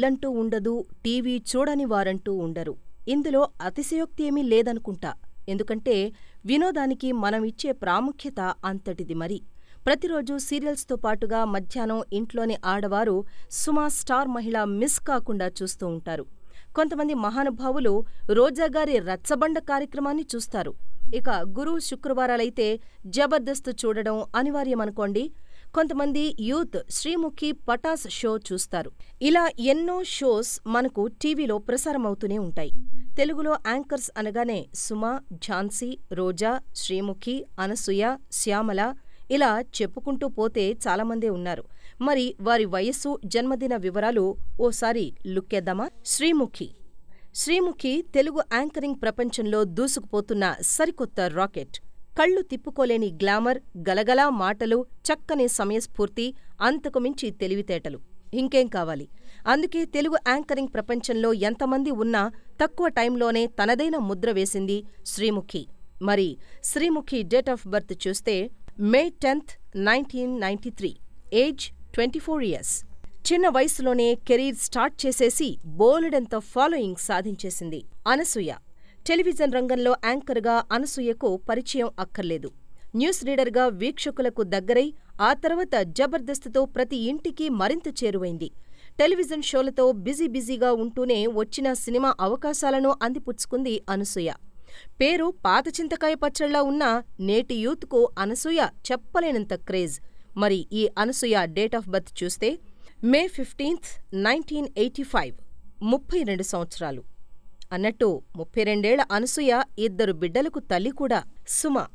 ఇల్లంటూ ఉండదు టీవీ చూడని వారంటూ ఉండరు. ఇందులో అతిశయోక్తి ఏమీ లేదనుకుంటా. ఎందుకంటే వినోదానికి మనం ఇచ్చే ప్రాముఖ్యత అంతటిది మరి. ప్రతిరోజు సీరియల్స్తో పాటుగా మధ్యాహ్నం ఇంట్లోని ఆడవారు సుమా స్టార్ మహిళ మిస్ కాకుండా చూస్తూ ఉంటారు. కొంతమంది మహానుభావులు రోజాగారి రచ్చబండ కార్యక్రమాన్ని చూస్తారు. ఇక గురు శుక్రవారాలైతే జబర్దస్త్ చూడడం అనివార్యమనుకోండి కొంతమంది యూత్ శ్రీముఖి పటాస్ షో చూస్తారు. ఇలా ఎన్నో షోస్ మనకు టీవీలో ప్రసారమవుతూనే ఉంటాయి. తెలుగులో యాంకర్స్ అనగానే సుమ ఝాన్సీ రోజా శ్రీముఖి అనసూయ శ్యామల ఇలా చెప్పుకుంటూ పోతే చాలామందే ఉన్నారు. మరి వారి వయస్సు జన్మదిన వివరాలు ఓసారి లుక్కేద్దామా? శ్రీముఖి. శ్రీముఖి తెలుగు యాంకరింగ్ ప్రపంచంలో దూసుకుపోతున్న సరికొత్త రాకెట్. కళ్ళు తిప్పుకోలేని గ్లామర్ గలగలా మాటలు చక్కని సమయస్ఫూర్తి అంతకుమించి తెలివితేటలు. ఇంకేం కావాలి? అందుకే తెలుగు యాంకరింగ్ ప్రపంచంలో ఎంతమంది ఉన్నా తక్కువ టైంలోనే తనదైన ముద్ర వేసింది శ్రీముఖి. మరి శ్రీముఖి డేట్ ఆఫ్ బర్త్ చూస్తే May tenth nineteen ninety three age twenty four years. చిన్న వయసులోనే కెరీర్ స్టార్ట్ చేసేసి బోలెడంత ఫాలోయింగ్ సాధించేసింది అనసూయ. టెలివిజన్ రంగంలో యాంకర్గా అనసూయకు పరిచయం అక్కర్లేదు. న్యూస్ రీడర్గా వీక్షకులకు దగ్గరై ఆ తర్వాత జబర్దస్త్తో ప్రతి ఇంటికి మరింత చేరువైంది. టెలివిజన్ షోలతో బిజీ బిజీగా ఉంటూనే వచ్చిన సినిమా అవకాశాలను అందిపుచ్చుకుంది అనసూయ. పేరు పాత చింతకాయ పచ్చళ్ళలా ఉన్న నేటి యూత్కు అనసూయ చెప్పలేనంత క్రేజ్. మరి ఈ అనసూయ డేట్ ఆఫ్ బర్త్ చూస్తే May fifteenth nineteen eighty five ముప్పై రెండు సంవత్సరాలు. అన్నట్టు ముప్పై రెండేళ్ళ అనసూయ ఇద్దరు బిడ్డలకు తల్లి కూడా సుమ.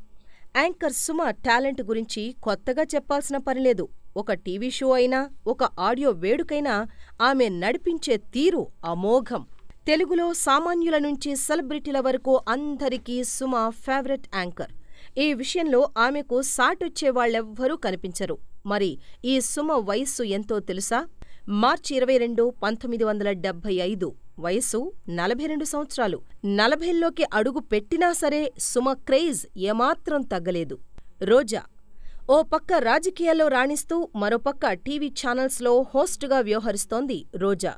యాంకర్ సుమ టాలెంట్ గురించి కొత్తగా చెప్పాల్సిన పనిలేదు ఒక టీవీ షో అయినా ఒక ఆడియో వేడుకైనా ఆమె నడిపించే తీరు అమోఘం. తెలుగులో సామాన్యుల నుంచి సెలబ్రిటీల వరకు అందరికీ సుమ ఫేవరెట్ యాంకర్. ఈ విషయంలో ఆమెకు సాటొచ్చేవాళ్ళెవ్వరూ కనిపించరు. మరి ఈ సుమ వయస్సు ఎంతో తెలుసా? మార్చి ఇరవై రెండు పంతొమ్మిది వందల డెబ్బై ఐదు. వయస్సు నలభై రెండు సంవత్సరాలు. నలభైల్లోకి అడుగు పెట్టినా సరే సుమ క్రేజ్ ఏమాత్రం తగ్గలేదు. రోజా ఓ పక్క రాజకీయాల్లో రాణిస్తూ మరోపక్క టీవీ ఛానల్స్లో హోస్టుగా వ్యవహరిస్తోంది రోజా.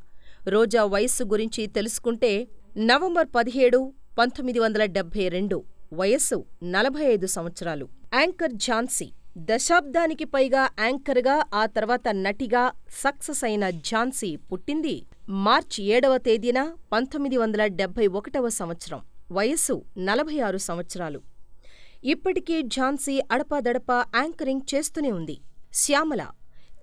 రోజా వయస్సు గురించి తెలుసుకుంటే నవంబర్ పదిహేడు పంతొమ్మిది వందల డెబ్బై రెండు వయస్సు నలభై ఐదు సంవత్సరాలు. యాంకర్ ఝాన్సీ దశాబ్దానికి పైగా యాంకర్గా ఆ తర్వాత నటిగా సక్సెస్ అయిన ఝాన్సీ పుట్టింది మార్చి ఏడవ తేదీన పంతొమ్మిది వందల డెబ్భై ఒకటవ సంవత్సరం వయస్సు నలభై ఆరు సంవత్సరాలు. ఇప్పటికీ ఝాన్సీ అడపాదడపా యాంకరింగ్ చేస్తూనే ఉంది. శ్యామల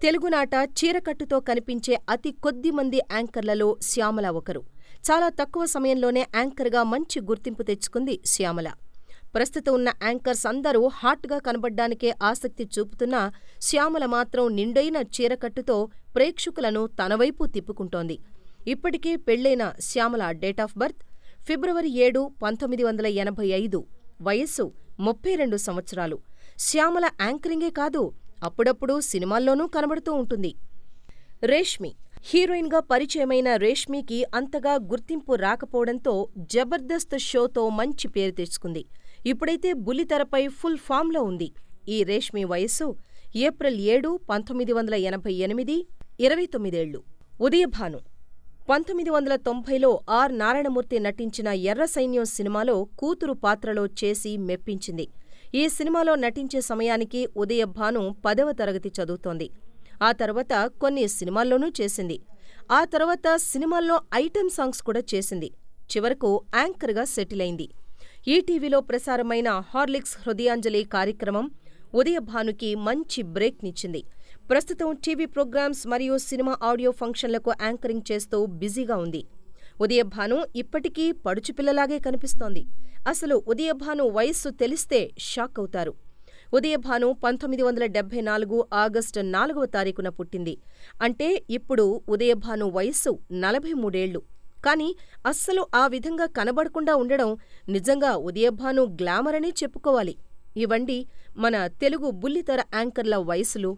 తెలుగునాట చీరకట్టుతో కనిపించే అతి కొద్ది మంది యాంకర్లలో శ్యామల ఒకరు. చాలా తక్కువ సమయంలోనే యాంకర్గా మంచి గుర్తింపు తెచ్చుకుంది శ్యామల. ప్రస్తుతం ఉన్న యాంకర్స్ అందరూ హాట్గా కనబడ్డానికే ఆసక్తి చూపుతున్న శ్యామల మాత్రం నిండైన చీరకట్టుతో ప్రేక్షకులను తనవైపు తిప్పుకుంటోంది. ఇప్పటికే పెళ్ళైన శ్యామల డేట్ ఆఫ్ బర్త్ ఫిబ్రవరి ఏడు పంతొమ్మిది వందల ఎనభై ఐదు వయస్సు ముప్పై రెండు సంవత్సరాలు. శ్యామల యాంకరింగే కాదు అప్పుడప్పుడు సినిమాల్లోనూ కనబడుతూ ఉంటుంది. రేష్మి హీరోయిన్గా పరిచయమైన రేష్మికి అంతగా గుర్తింపు రాకపోవడంతో జబర్దస్త్ షోతో మంచి పేరు తెచ్చుకుంది. ఇప్పుడైతే బుల్లితెరపై ఫుల్ ఫామ్లో ఉంది. ఈ రేష్మి వయస్సు ఏప్రిల్ ఏడు పంతొమ్మిది వందల ఎనభై ఎనిమిది ఇరవై తొమ్మిదేళ్ళు ఉదయభాను పంతొమ్మిది వందల తొంభైలో ఆర్. నారాయణమూర్తి నటించిన ఎర్ర సైన్యం సినిమాలో కూతురు పాత్రలో చేసి మెప్పించింది. ఈ సినిమాలో నటించే సమయానికి ఉదయభాను పదవ తరగతి చదువుతోంది. ఆ తర్వాత కొన్ని సినిమాల్లోనూ చేసింది. ఆ తర్వాత సినిమాల్లో ఐటెం సాంగ్స్ కూడా చేసింది. చివరకు యాంకర్గా సెటిల్ అయింది. ఈటీవీలో ప్రసారమైన హార్లిక్స్ హృదయాంజలి కార్యక్రమం ఉదయభానుకి మంచి బ్రేక్నిచ్చింది. ప్రస్తుతం టీవీ ప్రోగ్రామ్స్ మరియు సినిమా ఆడియో ఫంక్షన్లకు యాంకరింగ్ చేస్తూ బిజీగా ఉంది. ఉదయభాను ఇప్పటికీ పడుచుపిల్లలాగే కనిపిస్తోంది. అసలు ఉదయభాను వయస్సు తెలిస్తే షాక్ అవుతారు. ఉదయభాను పంతొమ్మిది వందల డెబ్బై నాలుగు ఆగస్టు నాలుగవ తారీఖున పుట్టింది. అంటే ఇప్పుడు ఉదయభాను వయస్సు నలభై మూడేళ్ళు. కానీ అస్సలు ఆ విధంగా కనబడకుండా ఉండడం నిజంగా ఉదయభాను గ్లామర్ అనే చెప్పుకోవాలి. ఇవండి మన తెలుగు బుల్లితెర యాంకర్ల వయసులు